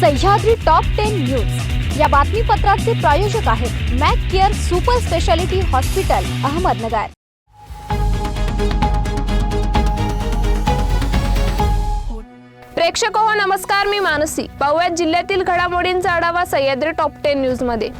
Sahyadri top ten news या बातमीपत्राचे प्रायोजक आहेत Mac Care super speciality hospital Ahmednagar. प्रेक्षक हो नमस्कार मी मानसी. पाहुयात जिल्ह्यातील घडामोडींचा आढावा सह्याद्री टॉप टेन न्यूजमध्ये.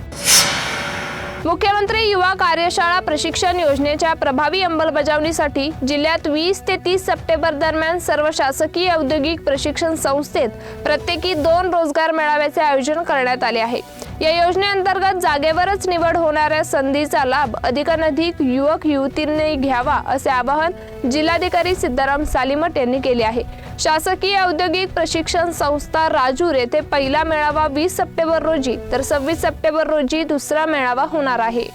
मुख्यमंत्री युवा कार्यशाळा प्रशिक्षण योजनेच्या प्रभावी अंमलबजावणीसाठी जिल्ह्यात वीस ते तीस सप्टेंबर दरम्यान सर्व शासकीय औद्योगिक प्रशिक्षण संस्थेत प्रत्येकी दोन रोजगार मेळाव्याचे आयोजन करण्यात आले आहे. या योजनेअंतर्गत जागेवरच निवड होणाऱ्या संधीचा लाभ अधिकाधिक युवक युवतींनी घ्यावा असे आवाहन जिल्हाधिकारी सिद्धाराम सालिमट यांनी केले आहे. शासकीय औद्योगिक प्रशिक्षण संस्था राजूर येथे पहिला मेळावा वीस सप्टेंबर रोजी तर सव्वीस सप्टेंबर रोजी दुसरा मेळावा होणार आहे.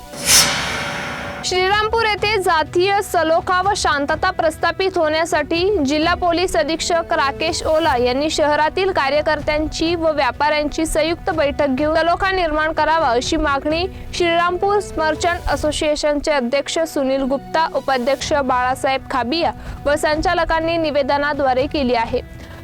श्रीरामपूर येथे जातीय सलोखा व शांतता प्रस्थापित होण्यासाठी जिल्हा पोलीस अधीक्षक राकेश ओला यांनी शहरातील कार्यकर्त्यांची व व्यापाऱ्यांची संयुक्त बैठक घेऊन सलोखा निर्माण करावा अशी मागणी श्रीरामपूर मर्चंट असोसिएशनचे अध्यक्ष सुनील गुप्ता उपाध्यक्ष बाळासाहेब खाबिया व संचालकांनी निवेदनाद्वारे केली आहे.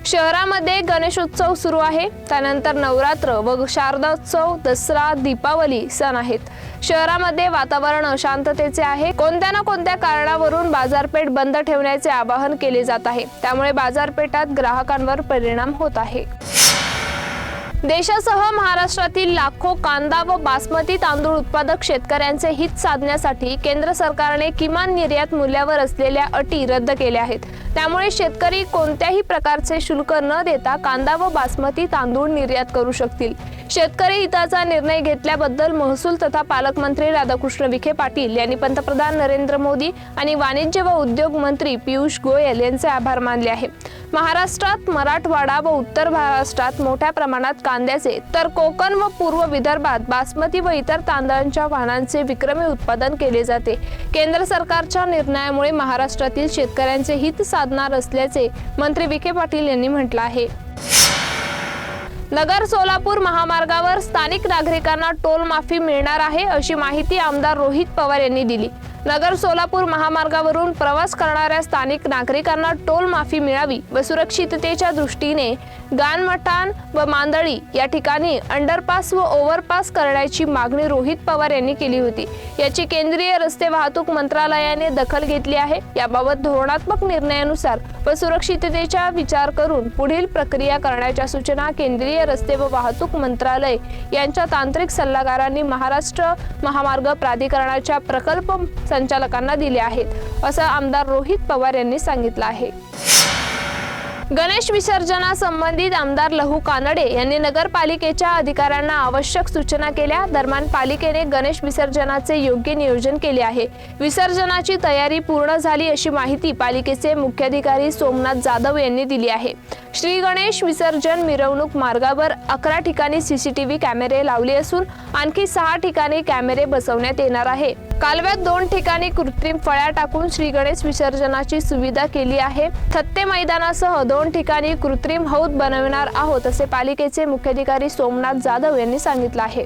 शहरामध्ये गणेशोत्सव सुरू आहे. त्यानंतर नवरात्र व शारदोत्सव दसरा दीपावली सण आहेत. शहरामध्ये वातावरण अशांततेचे आहे. कोणत्या ना कोणत्या कारणावरून बाजारपेठ बंद ठेवण्याचे आवाहन केले जात आहे. त्यामुळे बाजारपेठात ग्राहकांवर परिणाम होत आहे. देशासह महाराष्ट्रातील लाखो कांदा व बासमती तांदूळ उत्पादक शेतकऱ्यांचे हित साधण्यासाठी केंद्र सरकारने किमान निर्यात मूल्यावर असलेल्या अटी रद्द केल्या आहेत. त्यामुळे शेतकरी कोणत्याही प्रकारचे शुल्क न देता कांदा व बासमती तांदूळ निर्यात करू शकतील. शेतकरी हिताचा निर्णय घेतल्याबद्दल महसूल तथा पालकमंत्री राधाकृष्ण विखे पाटील यांनी पंतप्रधान नरेंद्र मोदी आणि वाणिज्य व उद्योग मंत्री पियुष गोयल यांचे आभार मानले आहे. महाराष्ट्रात मराठवाडा व उत्तर महाराष्ट्रात मोठ्या प्रमाणात कांद्याचे तर कोकण व पूर्व विदर्भात बासमती व इतर तांदळांच्या वाहनांचे विक्रमी उत्पादन केले जाते. केंद्र सरकारच्या निर्णयामुळे महाराष्ट्रातील शेतकऱ्यांचे हित साधणार असल्याचे मंत्री विखे पाटील यांनी म्हटलं आहे. नगर सोलापूर महामार्गावर स्थानिक नागरिकांना टोल माफी मिळणार आहे अशी माहिती आमदार रोहित पवार यांनी दिली. नगर सोलापूर महामार्गावरून प्रवास करणाऱ्या स्थानिक नागरिकांना टोल माफी मिळावी व सुरक्षिततेच्या दृष्टीने गानमठाण व मांदळी या ठिकाणी अंडरपास व ओव्हरपास करण्याची मागणी रोहित पवार यांनी केली होती. याची केंद्रीय रस्ते वाहतूक मंत्रालयाने दखल घेतली आहे. याबाबत धोरणात्मक निर्णयानुसार व सुरक्षिततेचा विचार करून पुढील प्रक्रिया करण्याच्या सूचना केंद्रीय रस्ते व वाहतूक मंत्रालय यांच्या तांत्रिक सल्लागारांनी महाराष्ट्र महामार्ग प्राधिकरणाच्या प्रकल्प संचालकांना दिले आहेत असं आमदार रोहित पवार यांनी सांगितलं आहे. गणेश विसर्जनासंबंधित आमदार लहू कानडे यांनी नगरपालिकेच्या अधिकाऱ्यांना आवश्यक सूचना केल्या. दरम्यान पालिकेने गणेश विसर्जनाचे योग्य नियोजन केले आहे. विसर्जनाची तयारी पूर्ण झाली अशी माहिती पालिकेचे मुख्याधिकारी सोमनाथ जाधव यांनी दिली आहे. श्री गणेश विसर्जन मिरवणूक मार्गावर अकरा ठिकाणी सीसीटीव्ही कॅमेरे लावले असून आणखी सहा ठिकाणी कॅमेरे बसवण्यात येणार आहे. कालव्यात दोन ठिकाणी कृत्रिम फळ्या टाकून श्री गणेश विसर्जनाची सुविधा केली आहे. थत्ते मैदानासह दोन ठिकाणी कृत्रिम हौद बनविणार आहोत असे पालिकेचे मुख्याधिकारी सोमनाथ जाधव यांनी सांगितलं आहे.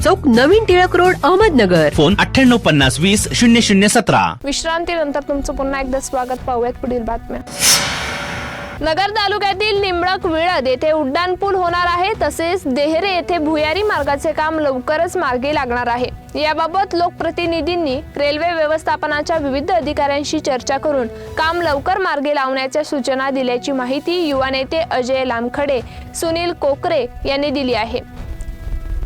चौक नवीन टिळक रोड अहमदनगर. फोन अठ्ठ्याण्णव पन्नास वीस शून्य शून्य सतरा. विश्रांतीनंतर तुमचं पुन्हा एकदा स्वागत पाहूयात पुढील बातम्या. नगर तालुक्यातील निंबळक विळद येथे उड्डाण पूल होणार आहे तसेच देहरे येथे भुयारी मार्गाचे काम लवकरच मार्गी लागणार आहे. याबाबत लोकप्रतिनिधींनी रेल्वे व्यवस्थापनाच्या विविध अधिकाऱ्यांशी चर्चा करून काम लवकर मार्गी लावण्याच्या सूचना दिल्याची माहिती युवा नेते अजय लामखडे सुनील कोकरे यांनी दिली आहे.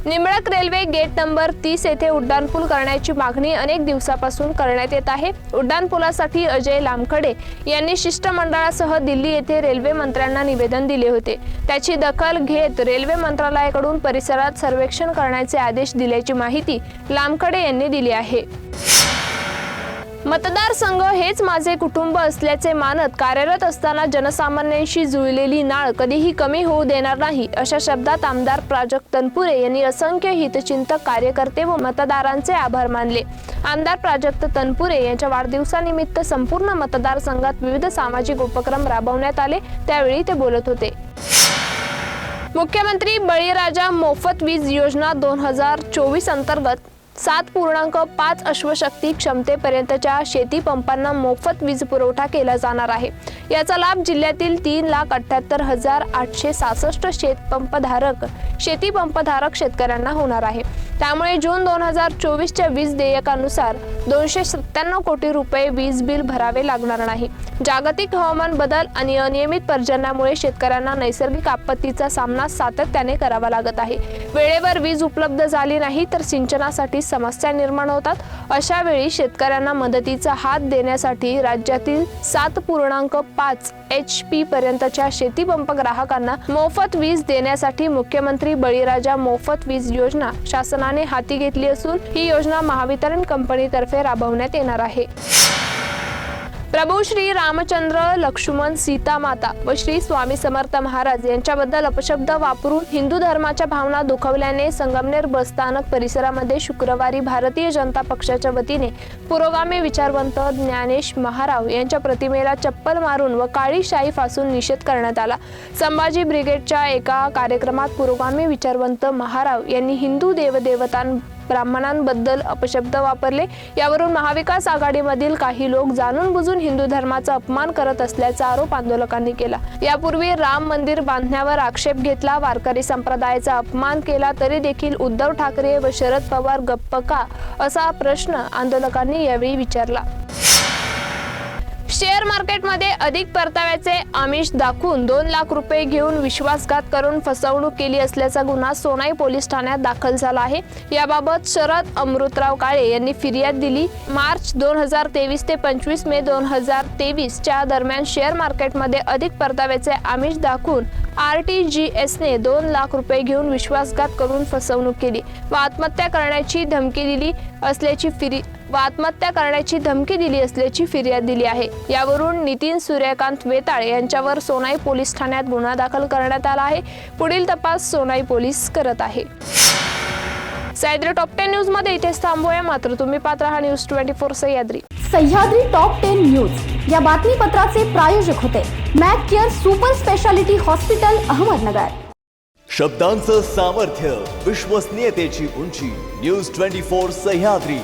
निमळक रेल्वे गेट नंबर तीस येथे उड्डाणपूल करण्याची मागणी अनेक दिवसापासून करण्यात येत आहे. उड्डाणपुलासाठी अजय लामखडे यांनी शिष्टमंडळासह दिल्ली येथे रेल्वे मंत्र्यांना निवेदन दिले होते. त्याची दखल घेत रेल्वे मंत्रालयाकडून परिसरात सर्वेक्षण करण्याचे आदेश दिल्याची माहिती लामखडे यांनी दिली आहे. मतदारसंघ हेच माझे कुटुंब असल्याचे मानत कार्यरत असताना जनसामान्यांशी जुळलेली नाळ कधीही कमी होऊ देणार नाही अशा शब्दात आमदार प्राजक्त तनपुरे यांनी असंख्य हितचिंतक कार्यकर्ते व मतदारांचे आभार मानले. आमदार प्राजक्त तनपुरे यांच्या वाढदिवसानिमित्त संपूर्ण मतदारसंघात विविध सामाजिक उपक्रम राबवण्यात आले त्यावेळी ते बोलत होते. मुख्यमंत्री बळीराजा मोफत वीज योजना दोन हजार चोवीस अंतर्गत सात पूर्णांक पाच अश्वशक्ती क्षमतेपर्यंतच्या शेती पंपांना मोफत वीज पुरवठा केला जाणार आहे. याचा लाभ जिल्ह्यातील तीन लाख अठ्ठ्याहत्तर हजार आठशे सहासष्ट शेतपंपधारक शेती पंपधारक शेतकऱ्यांना होणार आहे. त्यामुळे जून दोन हजार चोवीसच्या वीज देयकानुसार दोनशे सत्त्याण्णव कोटी रुपये वीज बिल भरावे लागणार नाही. जागतिक हवामान बदल आणि अनियमित पर्जन्यामुळे शेतकऱ्यांना नैसर्गिक आपत्तीचा सामना सातत्याने करावा लागत आहे. वेळेवर वीज उपलब्ध झाली नाही तर सिंचनासाठी समस्या निर्माण होतात. अशा वेळी शेतकऱ्यांना मदतीचा हात देण्यासाठी राज्यातील सात पूर्णांक पाच एच पी पर्यंतच्या शेतीपंप ग्राहकांना मोफत वीज देण्यासाठी मुख्यमंत्री बळीराजा मोफत वीज योजना शासनाने हाती घेतली असून ही योजना महावितरण कंपनीतर्फे राबवण्यात येणार आहे. प्रभू श्री रामचंद्र लक्ष्मण सीता माता व श्री स्वामी समर्थ महाराज यांच्याबद्दल अपशब्द वापरून हिंदू धर्माच्या भावना दुखवल्याने संगमनेर बसस्थानक परिसरामध्ये शुक्रवारी भारतीय जनता पक्षाच्या वतीने पुरोगामी विचारवंत ज्ञानेश महाराव यांच्या प्रतिमेला चप्पल मारून व काळी शाही फासून निषेध करण्यात आला. संभाजी ब्रिगेडच्या एका कार्यक्रमात पुरोगामी विचारवंत महाराव यांनी हिंदू देवदेवतां ब्राह्मणांबद्दल अपशब्द वापरले. यावरून महाविकास आघाडीमधील काही लोक जाणून बुजून हिंदू धर्माचा अपमान करत असल्याचा आरोप आंदोलकांनी केला. यापूर्वी राम मंदिर बांधण्यावर आक्षेप घेतला वारकरी संप्रदायाचा अपमान केला तरी देखील उद्धव ठाकरे व शरद पवार गप्प का? असा प्रश्न आंदोलकांनी यावेळी विचारला. शेअर मार्केटमध्ये अधिक परताव्याचे आमिष दाखवून दोन लाख रुपये घेऊन विश्वासघात करून फसवणूक केली असल्याचा गुन्हा सोनाई पोलीस ठाण्यात दाखल झाला आहे. याबाबत शरद अमृतराव काळे यांनी फिर्याद दिली. मार्च दोन हजार तेवीस ते पंचवीस मे दोन हजार तेवीसच्या दरम्यान शेअर मार्केटमध्ये अधिक परताव्याचे आमिष दाखवून आर टी जी एसने दोन लाख रुपये घेऊन विश्वासघात करून फसवणूक केली व आत्महत्या करण्याची धमकी दिली असल्याची फिरी व आत्महत्या करण्याची धमकी दिली असल्याची फिर्याद दिली आहे. यावरून नितीन सूर्यकांत वेताळ यांच्यावर सोनाई पोलीस ठाण्यात गुन्हा दाखल करण्यात आला आहे. पुढील तपास सोनाई पोलीस करत आहे. सह्याद्री टॉप टेन न्यूजमध्ये इथेच थांबूया. मात्र तुम्ही पात्र हा news twenty four Sahyadri. Sahyadri top ten news या बातमीपत्राचे प्रायोजक होते Mac Care super speciality hospital Ahmednagar. शब्दांचं सामर्थ्य विश्वसनीयतेची उंची न्यूज ट्वेंटी फोर सह्याद्री.